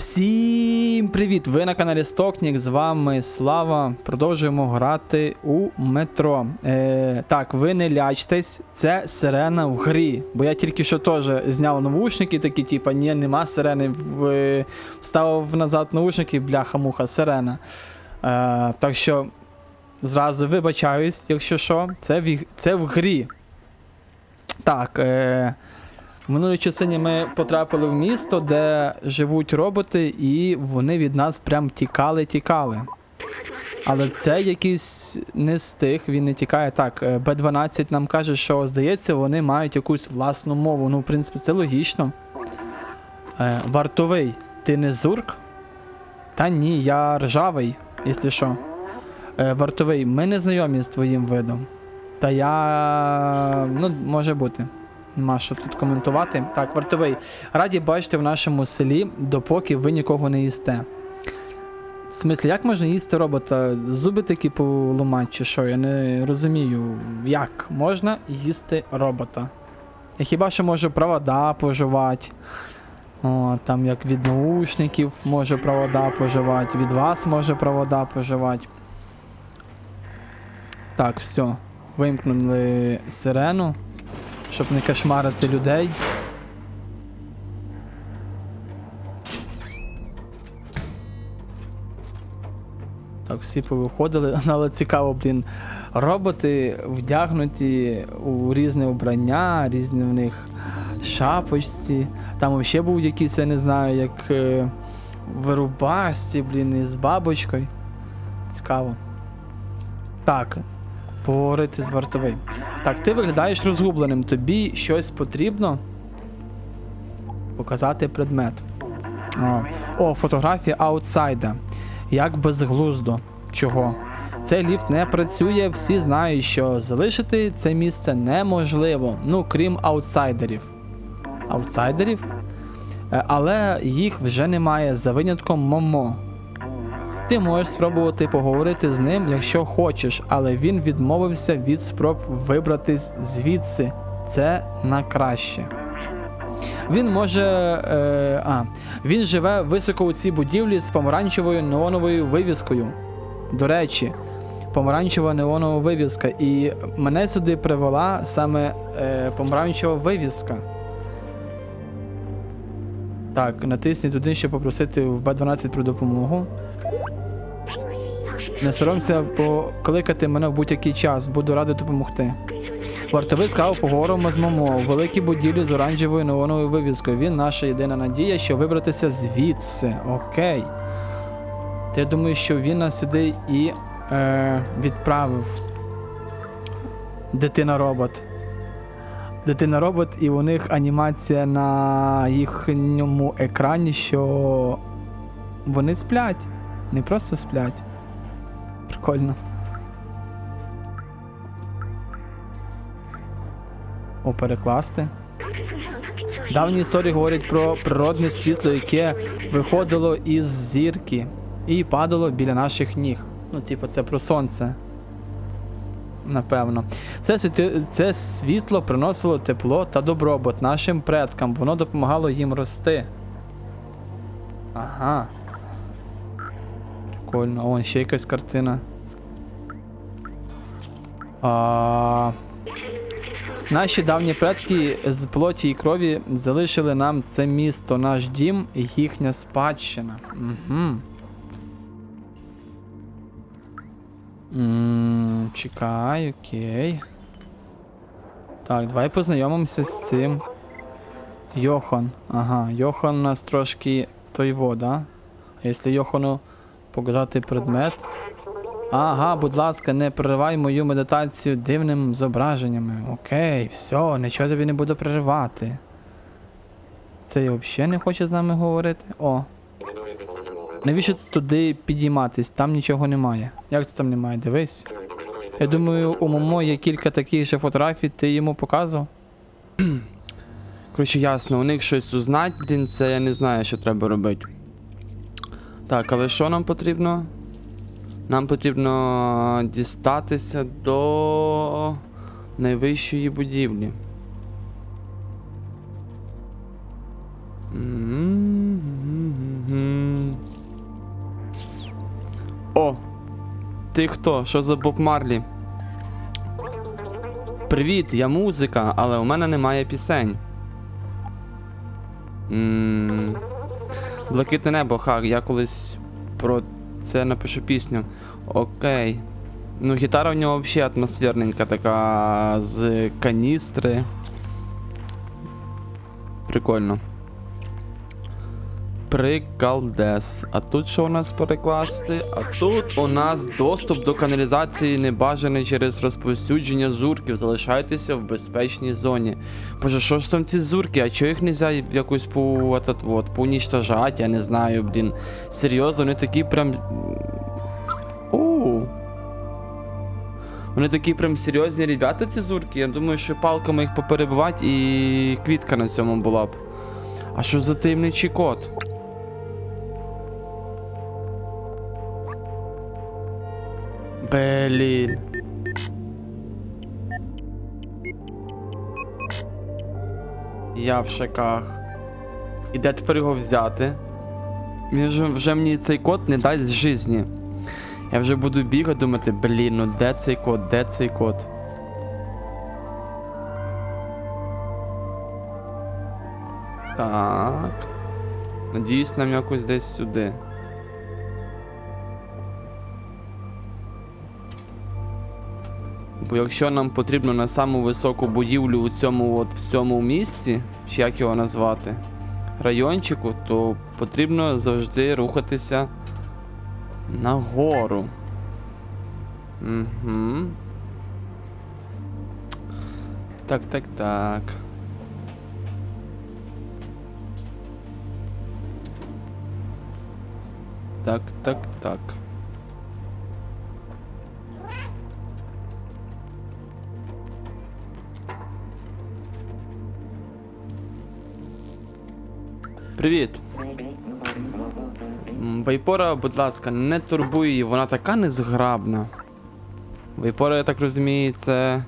Всім привіт! Ви на каналі Стокнік, з вами Слава. Продовжуємо грати у метро. Е, так, ви не лячтесь, це сирена в грі. Бо я тільки що теж зняв навушники, такі, типа, ні, нема сирени. Вставив назад наушники, бляха-муха, сирена. Е, так що зразу вибачаюсь, якщо що, це в, це в грі. Так, е, в минулій частині ми потрапили в місто, де живуть роботи, і вони від нас прям тікали-тікали. Але це якийсь не з тих, він не тікає. Так, е, Б12 нам каже, що здається, вони мають якусь власну мову. Ну, в принципі, це логічно. Е, вартовий, ти не зурк? Та ні, я ржавий, якщо що. Е, вартовий, ми не знайомі з твоїм видом. Та я. Ну, може бути. Нема що тут коментувати. Так, вартовий. Раді бачити в нашому селі, допоки ви нікого не їсте. В смислі, як можна їсти робота? Зуби такі поломати чи що? Я не розумію, як можна їсти робота. Я хіба що можу провода поживати. О, там як від наушників може провода поживати, від вас може провода поживати. Так, все. Вимкнули сирену щоб не кошмарити людей. Так, всі повиходили, але цікаво, блін. Роботи вдягнуті у різне вбрання, різні в них шапочці. Там ще був якийсь, я не знаю, як е, в рубашці, блін, із бабочкою. Цікаво. Так, поговорити з вартовим. Так, ти виглядаєш розгубленим. Тобі щось потрібно? Показати предмет. О, О фотографія аутсайда. Як безглуздо. Чого? Цей ліфт не працює, всі знають, що залишити це місце неможливо. Ну, крім аутсайдерів. Аутсайдерів? Е, Але їх вже немає за винятком Момо. Ти можеш спробувати поговорити з ним, якщо хочеш, але він відмовився від спроб вибратись звідси. Це на краще. Він може. Е, а, Він живе високо у цій будівлі з помаранчевою неоновою вивіскою. До речі, помаранчева неонова вивіска. І мене сюди привела саме е, помаранчева вивіска. Так, натисніть туди, щоб попросити в Б12 про допомогу. Не соромся покликати мене в будь-який час, буду радий допомогти. Вартовий сказав, поговоримо з Момо. У великій будівлі з оранжевою неоновою вивіскою. Він наша єдина надія, що вибратися звідси. Окей. Та я думаю, що він нас сюди і е, відправив. Дитина робот. Дитина робот, і у них анімація на їхньому екрані, що вони сплять. Не просто сплять. Прикольно. О, перекласти. Давні історії говорять про природне світло, яке виходило із зірки і падало біля наших ніг. Ну, типу, це про сонце. Напевно. Це, світи... це світло приносило тепло та добробут нашим предкам. Воно допомагало їм рости. Ага. Прикольно. О, ще якась картина. А... Наші давні предки з плоті і крові залишили нам це місто, наш дім і їхня спадщина. Угу. м чекай, окей. Так, давай познайомимося з цим. Йохан. Ага, Йохан у нас трошки той вода. А якщо Йохану показати предмет. Ага, будь ласка, не переривай мою медитацію дивним зображеннями. Окей, все, нічого тобі не буду переривати. Цей взагалі не хоче з нами говорити. О. Навіщо туди підійматись? Там нічого немає. Як це там немає? Дивись. Я думаю, у Момо є кілька таких же фотографій, ти йому показував? Коротше, ясно, у них щось узнать, блін, це я не знаю, що треба робити. Так, але що нам потрібно? Нам потрібно дістатися до найвищої будівлі. О! Ти хто? Що за Боб Марлі? Привіт, я музика, але у мене немає пісень. Ммм... Блакитне небо, хак, я колись про це напишу пісню. Окей. Ну, гітара в нього взагалі атмосферненька, така з каністри. Прикольно. Приколдес. А тут що у нас перекласти? А тут у нас доступ до каналізації небажаний через розповсюдження зурків. Залишайтеся в безпечній зоні. Боже, що ж там ці зурки? А чого їх нельзя якось по этот, вот, поунічтожати? Я не знаю, блін. Серйозно, вони такі прям. Оу. Вони такі прям серйозні ребята, ці зурки. Я думаю, що палками їх поперебивати і квітка на цьому була б. А що за таємничий код? Блін. Я в шоках. І де тепер його взяти? Він вже, вже мені цей код не дасть житті. Я вже буду бігати, думати, блін, ну де цей код, де цей код? Так. Надіюсь, нам якось десь сюди. Бо якщо нам потрібно на саму високу будівлю у цьому от в цьому місті, чи як його назвати, райончику, то потрібно завжди рухатися нагору. Угу. Так, так, так. Так, так, так. Привіт. Вайпора, будь ласка, не турбуй її, вона така незграбна. Вайпора, я так розумію, це.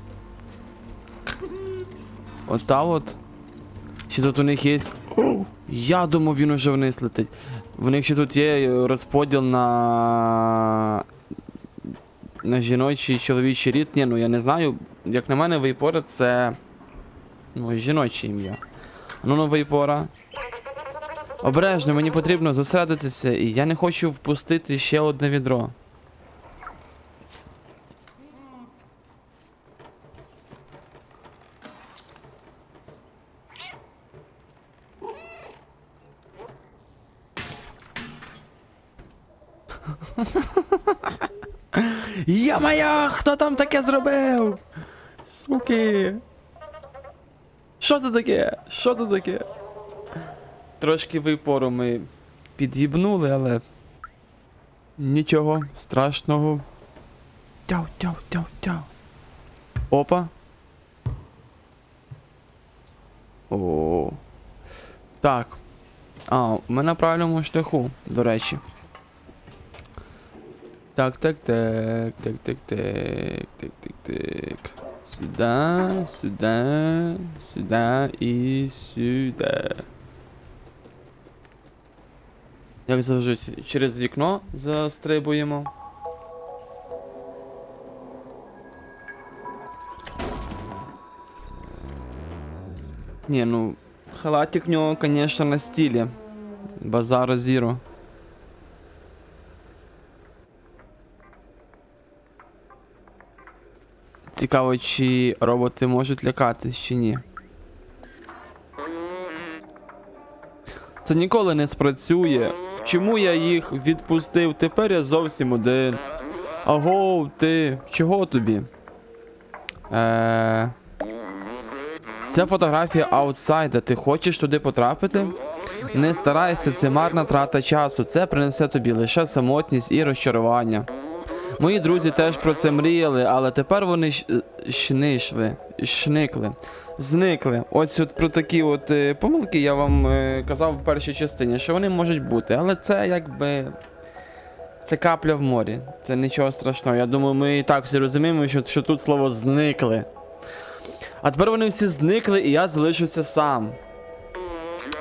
Ота от. Чи тут у них є. Я думав, він уже вниз летить. В них ще тут є розподіл на. На жіночий чоловічий рід. Ні, ну я не знаю. Як на мене, Вейпора це. Ну, жіноче ім'я. Ну, ну, Вейпора. Обережно, мені потрібно зосередитися, і я не хочу впустити ще одне відро. Я моя! Хто там таке зробив? Суки! Що це таке? Що це таке? Трошки випору ми під'їбнули, але. Нічого страшного. Тяу, тяу, тяу, тяу. Опа. О. Так. А, ми на правильному шляху, до речі. Так, так, так, так, так, так, так, так, так. Сюда, сюда, сюда і сюда. Як завжди, через вікно застрибуємо. Ні, ну, халатик в нього, конечно, на стилі. Базара Зіро. Цікаво, чи роботи можуть лякатись, чи ні. Це ніколи не спрацює. Чому я їх відпустив? Тепер я зовсім один. Аго, ти, чого тобі? Е... Це фотографія аутсайда. Ти хочеш туди потрапити? Не старайся, це марна трата часу. Це принесе тобі лише самотність і розчарування. Мої друзі теж про це мріяли, але тепер вони шнишли, шникли, зникли. Ось от про такі от е, помилки я вам е, казав в першій частині, що вони можуть бути, але це якби. Це капля в морі. Це нічого страшного. Я думаю, ми і так всі розуміємо, що, що тут слово зникли. А тепер вони всі зникли, і я залишився сам.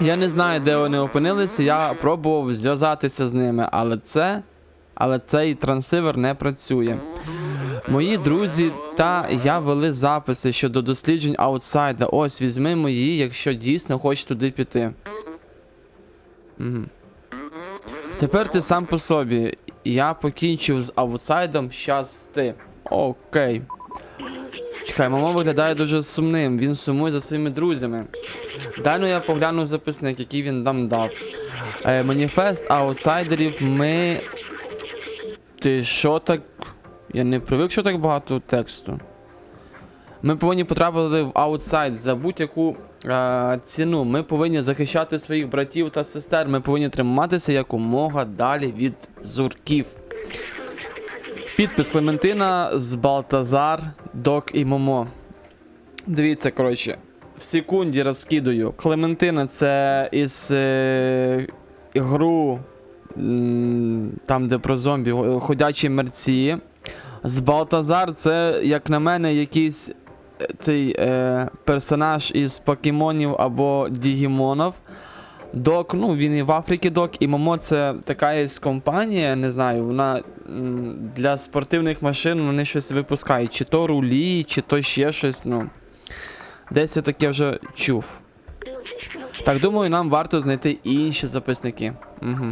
Я не знаю, де вони опинилися, я пробував зв'язатися з ними, але це але цей трансивер не працює. Мої друзі та я вели записи щодо досліджень аутсайда. Ось візьми мої, якщо дійсно хочеш туди піти. Угу. Тепер ти сам по собі. Я покінчив з аутсайдом, щас ти. Окей. Чекай, мама виглядає дуже сумним, він сумує за своїми друзями. Дай ну я погляну записник, який він нам дав. Е, маніфест аутсайдерів ми. Ти що так. Я не привик, що так багато тексту. Ми повинні потрапити в аутсайд за будь-яку е, ціну. Ми повинні захищати своїх братів та сестер. Ми повинні триматися якомога далі від зурків. Підпис Клементина з Балтазар, Док і Момо. Дивіться, коротше, в секунді розкидаю. Клементина це із е, гру, там, де про зомбі, ходячі мерці. З Балтазар це, як на мене, якийсь е, цей е, персонаж із покемонів або Дігімонов. Док, ну він і в Африці док, і Момо це така є компанія, не знаю, вона для спортивних машин вони щось випускають. Чи то рулі, чи то ще щось, ну. Десь я таке вже чув. Так, думаю, нам варто знайти інші записники. Угу.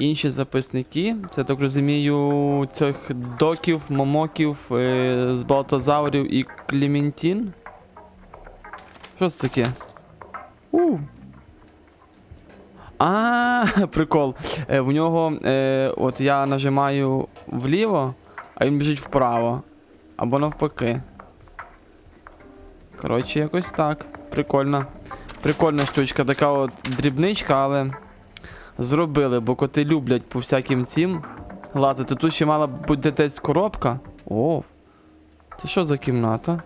Інші записники. Це так розумію, цих доків, момоків, е, з Балтазаврів і Клементін. Що це таке? У. А, прикол. Е, в нього, е, от я нажимаю вліво, а він біжить вправо. Або навпаки. Коротше, якось так. Прикольно. Прикольна штучка, така от дрібничка, але зробили, бо коти люблять по всяким цим лазити. Тут ще мала бути десь коробка. О, це що за кімната?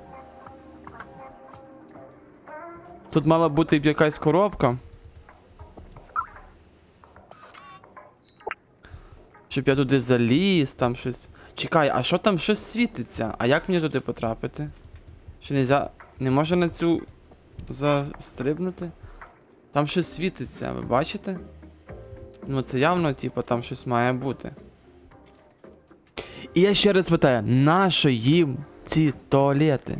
Тут мала бути якась коробка. Щоб я туди заліз, там щось. Чекай, а що там щось світиться? А як мені туди потрапити? Що нельзя. Не можна на цю застрибнути? Там щось світиться, ви бачите? Ну це явно, типу, там щось має бути. І я ще раз питаю, нащо їм ці туалети?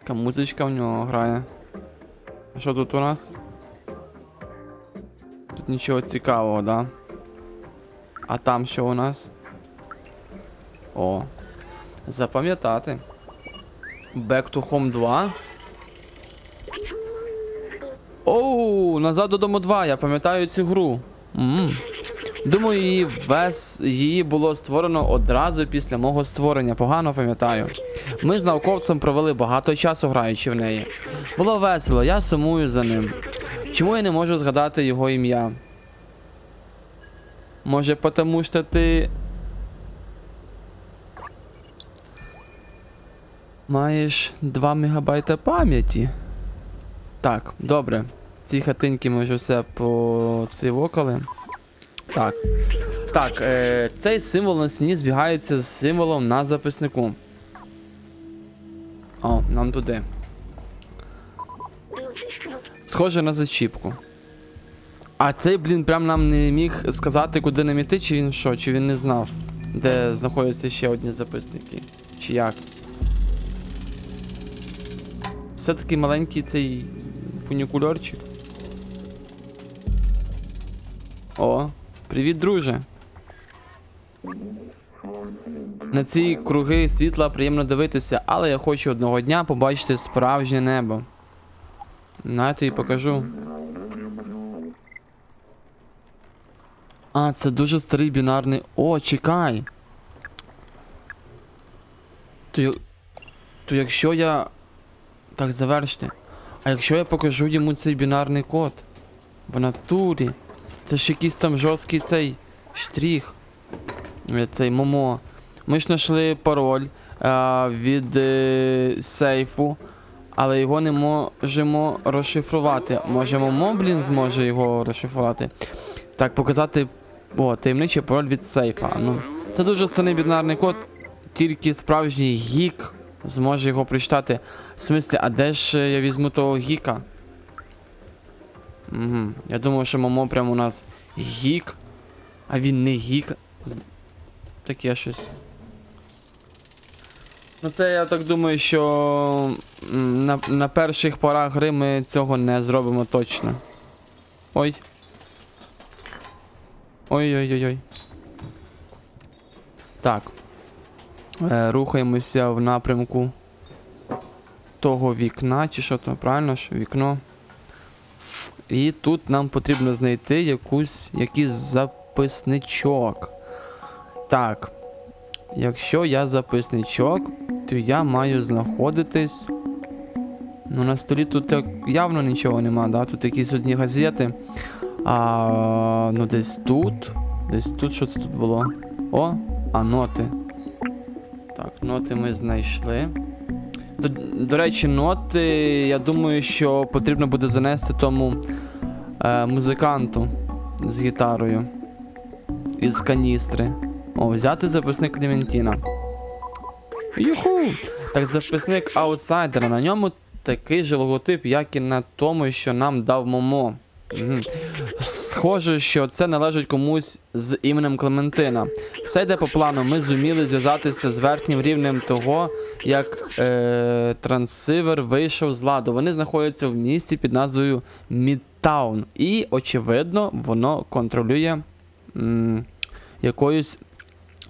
Яка музичка в нього грає. А що тут у нас? Тут нічого цікавого, да? А там що у нас? О. Запам'ятати. Back to Home 2. Оу, назад додому 2, я пам'ятаю цю гру. м Думаю, її вес її було створено одразу після мого створення. Погано пам'ятаю. Ми з науковцем провели багато часу граючи в неї. Було весело, я сумую за ним. Чому я не можу згадати його ім'я? Може, потому що ти. Маєш 2 мегабайта пам'яті. Так, добре. Ці хатинки ми вже все поцивокали. Так. Так, е, цей символ на стіні збігається з символом на записнику. О, нам туди. Схоже на зачіпку. А цей, блін, прям нам не міг сказати, куди нам іти, чи він що, чи він не знав, де знаходяться ще одні записники. Чи як? Все такий маленький цей фунікульорчик. О, привіт, друже. На ці круги світла приємно дивитися, але я хочу одного дня побачити справжнє небо. На то і покажу. А, це дуже старий бінарний. О, чекай. То, то якщо я. Так, заверште. А якщо я покажу йому цей бінарний код в натурі, це ж якийсь там жорсткий цей штрих. Е, Цей момо. Ми ж знайшли пароль а, від е, сейфу, але його не можемо розшифрувати. Може, момо, блін, зможе його розшифрувати. Так, показати. О, таємничий пароль від сейфа. Ну, це дуже сильний бінарний код, тільки справжній гік зможе його прочитати. В смислі, а де ж е, я візьму того гіка? Угу. Я думав, що Момо прямо у нас гік, а він не гік. Таке щось. Ну це я так думаю, що на, на перших порах гри ми цього не зробимо точно. Ой. Ой-ой-ой-ой. Так. Е, рухаємося в напрямку того вікна, чи що то, правильно ж? Вікно. І тут нам потрібно знайти якусь, якийсь записничок. Так. Якщо я записничок, то я маю знаходитись. Ну, на столі тут явно нічого нема, да? Тут якісь одні газети. А, ну десь тут. Десь тут що це тут було? О, а ноти. Так, ноти ми знайшли. До, до речі, ноти, я думаю, що потрібно буде занести тому е, музиканту з гітарою. Із каністри. О, взяти записник Клементіна. Юху! Так, записник аутсайдера. На ньому такий же логотип, як і на тому, що нам дав Момо. Схоже, що це належить комусь з іменем Клементина. Все йде по плану. Ми зуміли зв'язатися з верхнім рівнем того, як е, трансивер вийшов з ладу. Вони знаходяться в місті під назвою Мідтаун. І, очевидно, воно контролює м, якоюсь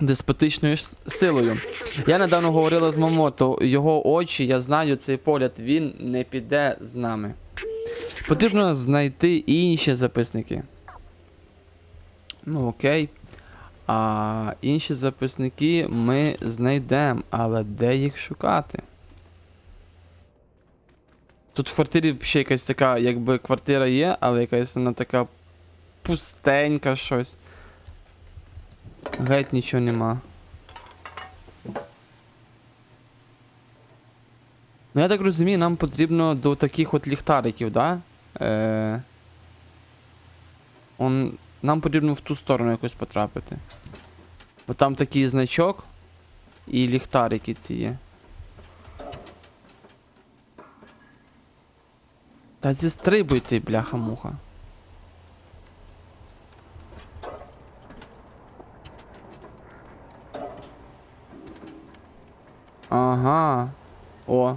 деспотичною силою. Я недавно говорила з Момото, його очі, я знаю цей погляд, він не піде з нами. Потрібно знайти інші записники. Ну, окей. А інші записники ми знайдемо, але де їх шукати? Тут в квартирі ще якась така, якби квартира є, але якась вона така пустенька щось. Геть нічого нема. Ну, я так розумію, нам потрібно до таких от ліхтариків, да? Е... Он... Нам потрібно в ту сторону якось потрапити. Бо там такий значок і ліхтарики ці є. Та зістрибуй ти, бляха-муха. Ага. О.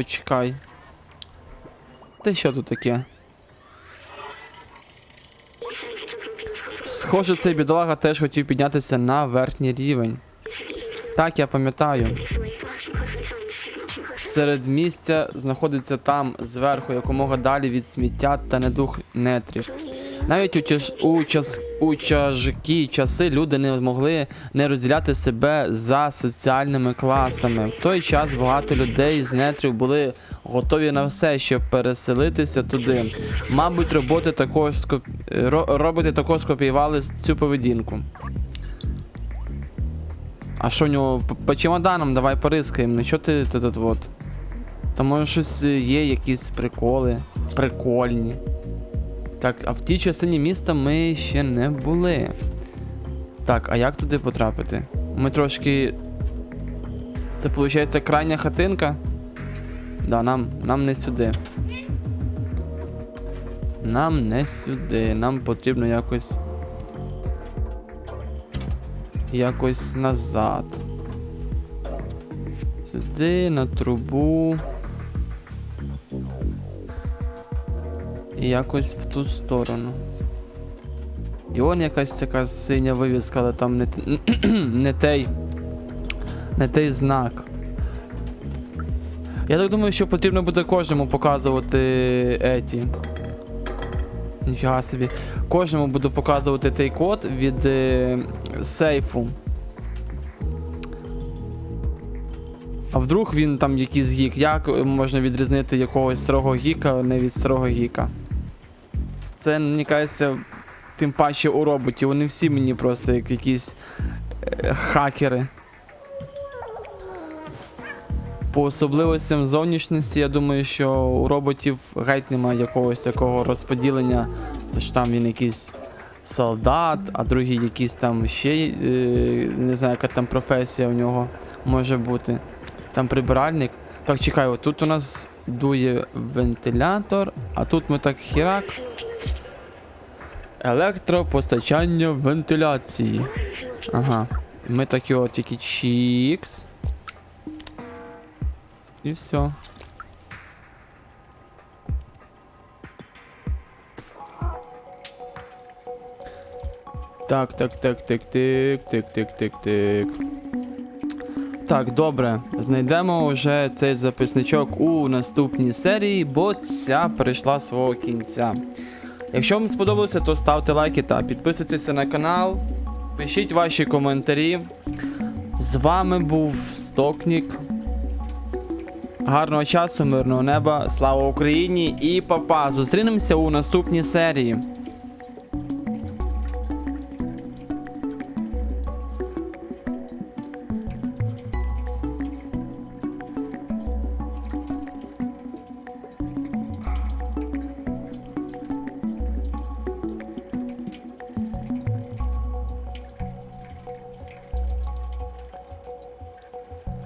Почекай. Та що тут таке? Схоже, цей бідолага теж хотів піднятися на верхній рівень. Так, я пам'ятаю. Серед місця знаходиться там зверху, якомога далі від сміття та недух нетрів. Навіть у, тяж, у, час, у тяжкі часи люди не могли не розділяти себе за соціальними класами. В той час багато людей з нетрів були готові на все, щоб переселитися туди. Мабуть, роботи також скоп... роботи також скопіювали цю поведінку. А що в нього по, чемоданам давай порискаємо. Ну що ти ти тут от? Там може щось є, якісь приколи. Прикольні. Так, а в тій частині міста ми ще не були. Так, а як туди потрапити? Ми трошки. Це виходить крайня хатинка. Да, нам, нам не сюди. Нам не сюди. Нам потрібно якось. Якось назад. Сюди, на трубу. І якось в ту сторону. І он якась така синя вивіска, але там не, не той. Не той знак. Я так думаю, що потрібно буде кожному показувати еті. Ніфіга собі. Кожному буду показувати той код від е, сейфу. А вдруг він там якийсь гік. Як можна відрізнити якогось старого гіка не від старого гіка? Це, мені кажеться, тим паче у роботів. Вони всі мені просто як якісь е, хакери. По особливостям зовнішності, я думаю, що у роботів геть немає якогось такого розподілення. Тож там він якийсь солдат, а другий якийсь там ще е, не знаю, яка там професія у нього може бути. Там прибиральник. Так, чекай, тут у нас дує вентилятор, а тут ми так хірак. Електропостачання вентиляції. Ага. Ми так його тільки чікс. І все. Так, так, так, так, тик, тик, тик, тик, тик. Так, добре. Знайдемо вже цей записничок у наступній серії, бо ця перейшла свого кінця. Якщо вам сподобалося, то ставте лайки та підписуйтеся на канал. Пишіть ваші коментарі. З вами був Стокнік. Гарного часу, мирного неба, слава Україні і папа. Зустрінемося у наступній серії.